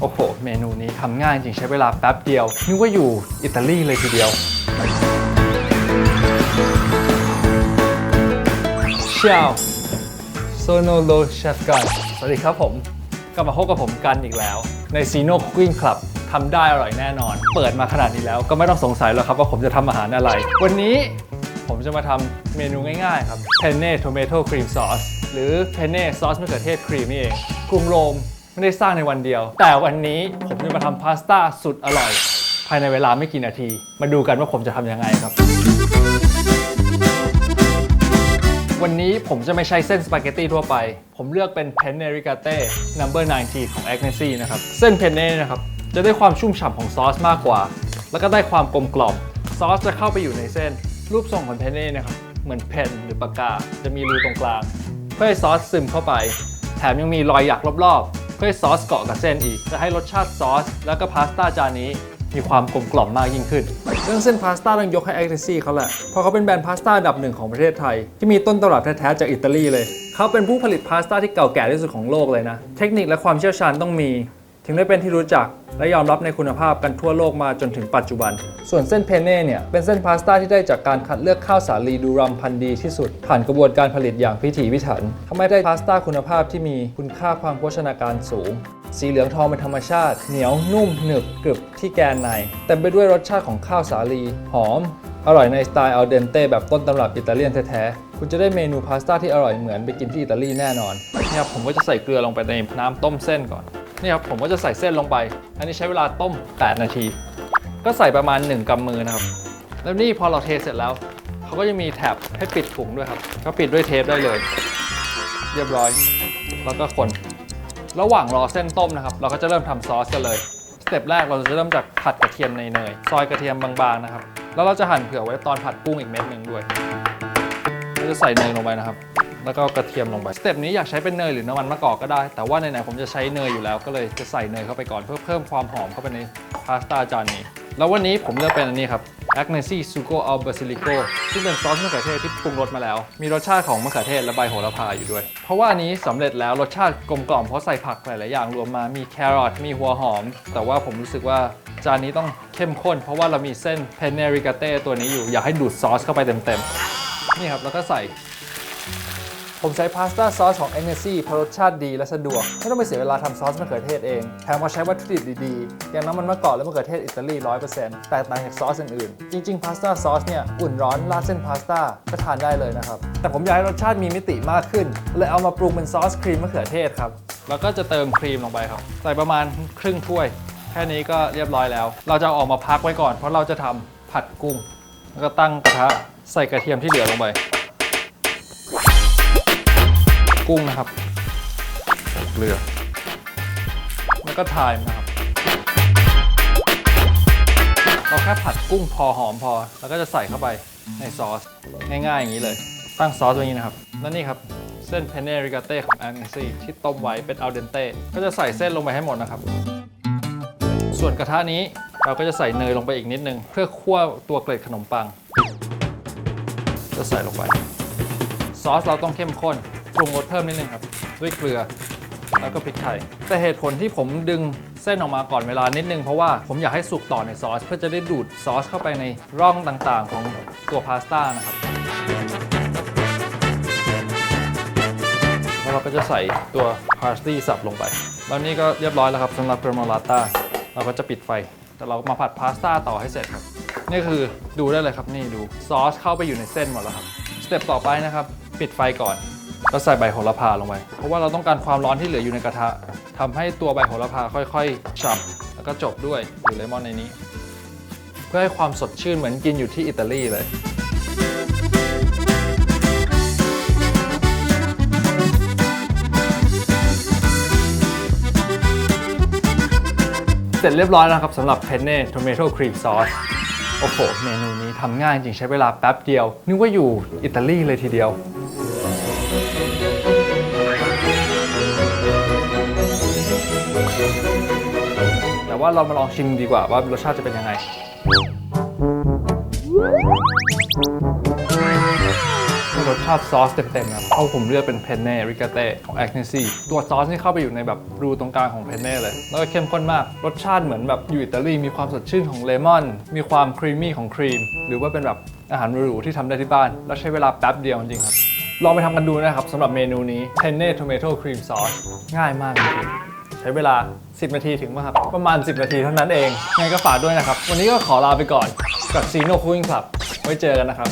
โอ้โห เมนูนี้ทำง่ายจริงใช้เวลาแป๊บเดียว นึกว่าอยู่อิตาลีเลยทีเดียวเชียวโซโนโลเชฟกันสวัสดีครับผมกลับมาพบกับผมกันอีกแล้ว ในซีโน่คุกกิ้งคลับทำได้อร่อยแน่นอน เปิดมาขนาดนี้แล้วก็ไม่ต้องสงสัยแล้วครับว่าผมจะทำอาหารอะไร วันนี้ผมจะมาทำเมนูง่ายๆครับ penne tomato cream sauce หรือ penne ซอสมะเขือเทศครีมนี่เองกรุงโรม ไม่ได้สร้างในวันเดียว แต่วันนี้ผมจะมาทำพาสต้าสุดอร่อย ภายในเวลาไม่กี่นาที มาดูกันว่าผมจะทำยังไงครับ วันนี้ผมจะไม่ใช้เส้นสปาเกตตี้ทั่วไป ผมเลือกเป็น penne rigate number 90ของ a g n e s นะครับ เส้น penne นะครับ จะได้ความชุ่มฉ่ำของซอสมากกว่า แล้วก็ได้ความกลมกล่อมซอสจะเข้าไปอยู่ในเส้น รูปทรงของ penne นะครับเหมือนเพนหรือปากกา จะมีรูตรงกลาง เพื่อให้ซอสซึมเข้าไป แถมยังมีรอยหยักรอบ เพื่อให้ซอสเกาะกับเส้นอีก จะให้รสชาติซอส แล้วก็พาสต้าจานนี้มีความกลมกล่อมมากยิ่งขึ้น เรื่องเส้นพาสต้าต้องยกให้แอคเทซี่เขาแหละ เพราะเขาเป็นแบรนด์พาสต้าอันดับหนึ่งของประเทศไทย ที่มีต้นตำรับแท้ๆจากอิตาลีเลย เขาเป็นผู้ผลิตพาสต้าที่เก่าแก่ที่สุดของโลกเลยนะ เทคนิคและความเชี่ยวชาญต้องมี ถึงได้เป็นที่รู้จักและยอมรับในคุณภาพกันทั่วโลกมาจนถึงปัจจุบัน ส่วนเส้นเพเน่เนี่ย เป็นเส้นพาสต้าที่ได้จากการคัดเลือกข้าวสาลีดูรัมพันธุ์ดีที่สุด ผ่านกระบวนการผลิตอย่างพิถีพิถันทำให้ได้พาสต้าคุณภาพที่มีคุณค่าทางโภชนาการสูง สีเหลืองทองเป็นธรรมชาติ เหนียวนุ่มหนึบกรึบที่แกนในเต็มไปด้วยรสชาติของข้าวสาลีหอม อร่อยในสไตล์อัลเดนเต้แบบต้นตำรับอิตาเลียนแท้ๆคุณจะได้เมนูพาสต้าที่อร่อยเหมือนไปกินที่อิตาลีแน่นอนเนี่ครับผมก็จะใส่เกลือลงไปในน้ำต้มเส้นก่อน นี่ครับผมก็จะใส่เส้นลงไป อันนี้ใช้เวลาต้ม 8 นาที ก็ใส่ประมาณ 1กำมือนะครับ แล้วนี่พอเราเทเสร็จแล้ว เขาก็จะมีแถบให้ปิดถุงด้วยครับ ก็ปิดด้วยเทปได้เลย เรียบร้อย แล้วก็คน ระหว่างรอเส้นต้มนะครับ เราก็จะเริ่มทำซอสกันเลย สเต็ปแรกเราจะเริ่มจากผัดกระเทียมในเนย ซอยกระเทียมบางๆนะครับ แล้วเราจะหั่นเผื่อไว้ตอนผัดกุ้งอีกเม็ดหนึ่งด้วย เราจะใส่เนยลงไปนะครับ แล้วก็กระเทียมลงไปสเต็ปนี้อยากใช้เป็นเนยหรือน้ำมันมะกอกก็ได้ แต่ว่าไหนๆผมจะใช้เนยอยู่แล้วก็เลยจะใส่เนยเข้าไปก่อนเพื่อเพิ่มความหอมเข้าไปในพาสต้าจานนี้ แล้ววันนี้ผมเลือกเป็นอันนี้ครับ a g n e s i Sugo al Basilico ซึ่งเป็นซอสมะเขือเทศที่ปรุงรสมาแล้ว มีรสชาติของมะเขือเทศและใบโหระพาอยู่ด้วย เพราะว่าอันนี้สำเร็จแล้วรสชาติกลมกล่อมเพราะใส่ผักหลาย ๆ อย่างรวมมา มีแครอท มีหัวหอม แต่ว่าผมรู้สึกว่าจานนี้ต้องเข้มข้น เพราะว่าเรามีเส้น penne rigate ตัวนี้อยู่ อยากให้ดูดซอสเข้าไปเต็ม ๆ นี่ครับ แล้วก็ใส่ ผมใช้พาสต้าซอสของ a g n e s i เพราะรสชาติดีและสะดวก ไม่ต้องไปเสียเวลาทำซอสมะเขือเทศเอง แถมก็ใช้วัตถุดิบดีๆ อย่างน้ำมันมะกอกและมะเขือเทศอิตาลี 100%แตกต่างจากซอสอื่นๆ จริงๆ พาสต้าซอสเนี่ย อุ่นร้อนราดเส้นพาสต้าก็ทานได้เลยนะครับ แต่ผมอยากให้รสชาติมีมิติมากขึ้นเลยเอามาปรุงเป็นซอสครีมมะเขือเทศครับ แล้วก็จะเติมครีมลงไปครับ ใส่ประมาณครึ่งถ้วย แค่นี้ก็เรียบร้อยแล้ว เราจะเอาออกมาพักไว้ก่อน เพราะเราจะทำผัดกุ้ง แล้วก็ตั้งกระทะใส่กระเทียมที่เหลือลงไป กุ้งนะครับเกลือ แล้วก็ไทม์นะครับเราแค่ผัดกุ้งพอหอมพอ แล้วก็จะใส่เข้าไปในซอส ง่ายๆอย่างนี้เลย ตั้งซอสไว้อย่างนี้นะครับ แล้วนี่ครับ เส้นเพนเนริกาเต้ของแองซี่ที่ต้มไว้เป็นอัลเดนเต้ก็จะใส่เส้นลงไปให้หมดนะครับ ส่วนกระทะนี้เราก็จะใส่เนยลงไปอีกนิดนึง เพื่อคั่วตัวเกล็ดขนมปัง จะใส่ลงไป ซอสเราต้องเข้มข้น ปรุงรสเพิ่มนิดนึงครับ ด้วยเกลือแล้วก็พริกไทย แต่เหตุผลที่ผมดึงเส้นออกมาก่อนเวลานิดนึง เพราะว่าผมอยากให้สุกต่อในซอส เพื่อจะได้ดูดซอสเข้าไปในร่องต่างๆ ของตัวพาสต้านะครับ แล้วเราก็จะใส่ตัวพาสตี้สับลงไป แล้วนี่ก็เรียบร้อยแล้วครับสำหรับเกรโมลาต้าเราก็จะปิดไฟ แต่เรามาผัดพาสต้าต่อให้เสร็จครับ นี่คือดูได้เลยครับนี่ดูซอสเข้าไปอยู่ในเส้นหมดแล้วครับสเต็ปต่อไปนะครับ ปิดไฟก่อน ก็ใส่ใบโหระพาลงไป เพราะว่าเราต้องการความร้อนที่เหลืออยู่ในกระทะทำให้ตัวใบโหระพาค่อยๆฉ่ำแล้วก็จบด้วยหรือเลมอนในนี้ เพื่อให้ความสดชื่นเหมือนกินอยู่ที่อิตาลีเลยเสร็จเรียบร้อยแล้วครับสำหรับเพนเน่โทเมโตครีมซอสโอ้โห เมนูนี้ทำง่ายจริงใช้เวลาแป๊บเดียว นึกว่าอยู่อิตาลีเลยทีเดียว แต่ว่าเรามาลองชิมดีกว่าว่ารสชาติจะเป็นยังไง รสชาติซอสเต็มๆนะครับเพราผมเลือกเป็นเพนเน่ริกาเต้ของแอคเนซี่ตัวซอสนี่เข้าไปอยู่ในแบบรูตรงกลางของเพนเน่เลย แล้วก็เข้มข้นมาก รสชาติเหมือนแบบอยู่อิตาลี มีความสดชื่นของเลมอน มีความครีมมี่ของครีม หรือว่าเป็นแบบอาหารหรูๆที่ทำได้ที่บ้าน แล้วใช้เวลาแป๊บเดียวจริงครับ ลองไปทำกันดูนะครับสำหรับเมนูนี้ Penne Tomato Cream Sauce ง่ายมากจริงใช้เวลา 10 นาทีถึงมั้งครับ ประมาณ 10 นาทีเท่านั้นเองไงก็ฝากด้วยนะครับ วันนี้ก็ขอลาไปก่อนกับ Sino Cooking Club ไว้เจอกันนะครับ